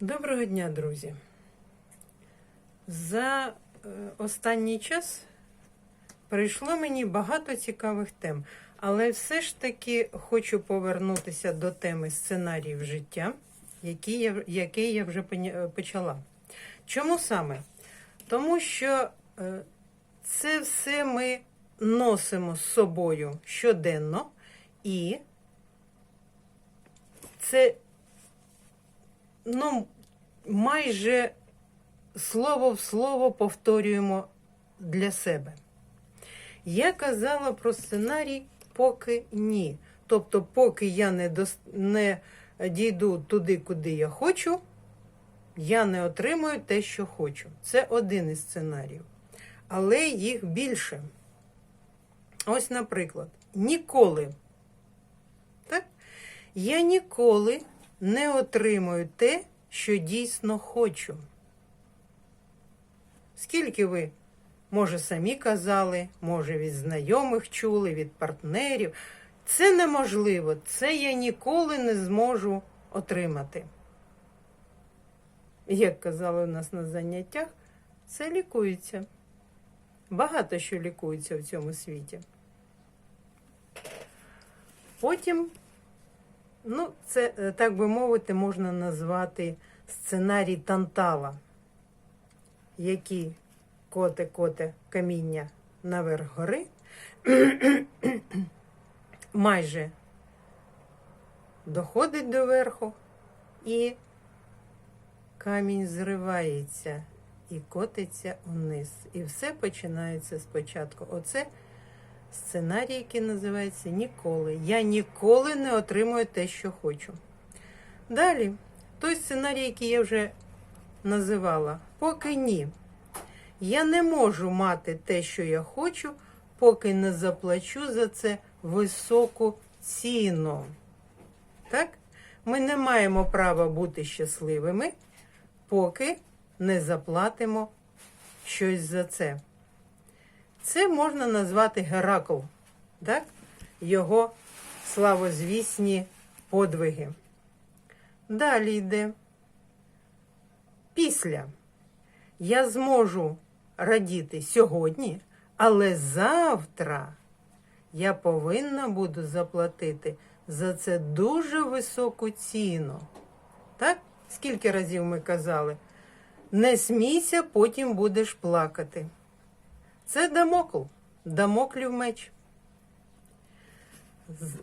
Доброго дня, друзі. За е, останній час прийшло мені багато цікавих тем, але все ж таки хочу повернутися до теми сценаріїв життя, які я, який я вже почала. Чому саме? Тому що е, це все ми носимо з собою щоденно, і це ну, майже слово в слово повторюємо для себе. Я казала про сценарій поки ні. Тобто, поки я не, дос... не дійду туди, куди я хочу, я не отримую те, що хочу. Це один із сценаріїв. Але їх більше. Ось, наприклад, ніколи. Так? Я ніколи не отримую те, що дійсно хочу. Скільки ви, може, самі казали, може, від знайомих чули, від партнерів. Це неможливо, це я ніколи не зможу отримати. Як казали у нас на заняттях, це лікується. Багато що лікується в цьому світі. Потім Ну, це, е, так би мовити, можна назвати сценарій Тантала, який коте-коте каміння наверх гори, майже доходить до верху, і камінь зривається і котиться униз. І все починається спочатку. Оце сценарій, який називається Ніколи. Я ніколи не отримую те, що хочу. Далі, той сценарій, який я вже називала, поки ні. Я не можу мати те, що я хочу, поки не заплачу за це високу ціну. Так? Ми не маємо права бути щасливими, поки не заплатимо щось за це. Це можна назвати Геракл, так? його славозвісні подвиги. Далі йде. Після я зможу радіти сьогодні, але завтра я повинна буду заплатити за це дуже високу ціну. Так? Скільки разів ми казали? Не смійся, потім будеш плакати. Це Дамокл, Дамоклів меч.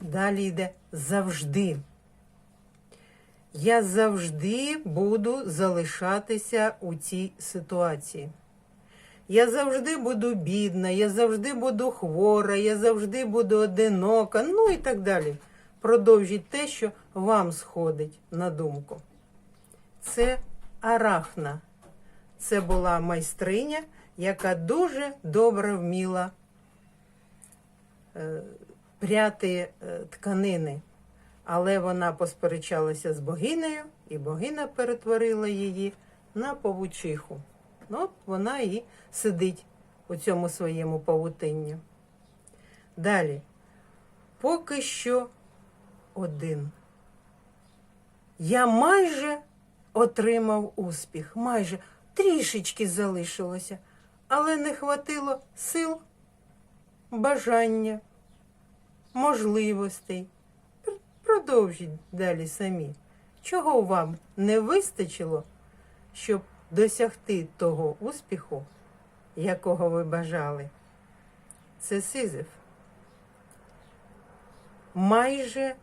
Далі йде завжди. Я завжди буду залишатися у цій ситуації. Я завжди буду бідна, я завжди буду хвора, я завжди буду одинока, ну і так далі. Продовжіть те, що вам сходить на думку. Це арахна. Це була майстриня, яка дуже добре вміла е, пряти е, тканини. Але вона посперечалася з богинею, і богиня перетворила її на павучиху. Ну, от вона і сидить у цьому своєму павутинні. Далі. Поки що один. Я майже отримав успіх, майже трішечки залишилося, але не хватило сил, бажання, можливостей. Пр- Продовжіть далі самі. Чого вам не вистачило, щоб досягти того успіху, якого ви бажали? Це Сизиф. Майже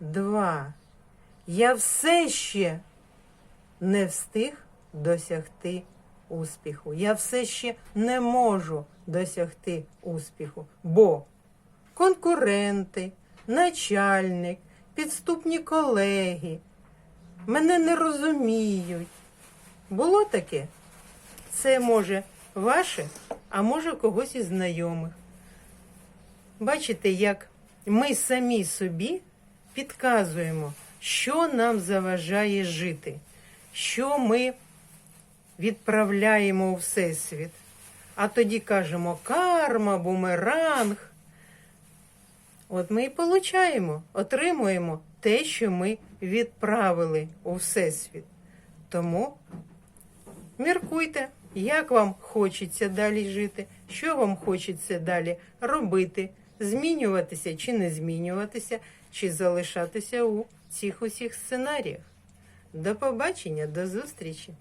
два. Я все ще не встиг досягти успіху. Я все ще не можу досягти успіху, бо конкуренти, начальник, підступні колеги мене не розуміють. Було таке? Це може ваше, а може когось із знайомих. Бачите, як ми самі собі підказуємо, що нам заважає жити, що ми відправляємо у Всесвіт. А тоді кажемо карма, бумеранг. От ми і получаємо, отримуємо те, що ми відправили у Всесвіт. Тому міркуйте, як вам хочеться далі жити, що вам хочеться далі робити, змінюватися чи не змінюватися, чи залишатися у цих усіх сценаріях. До побачення, до зустрічі!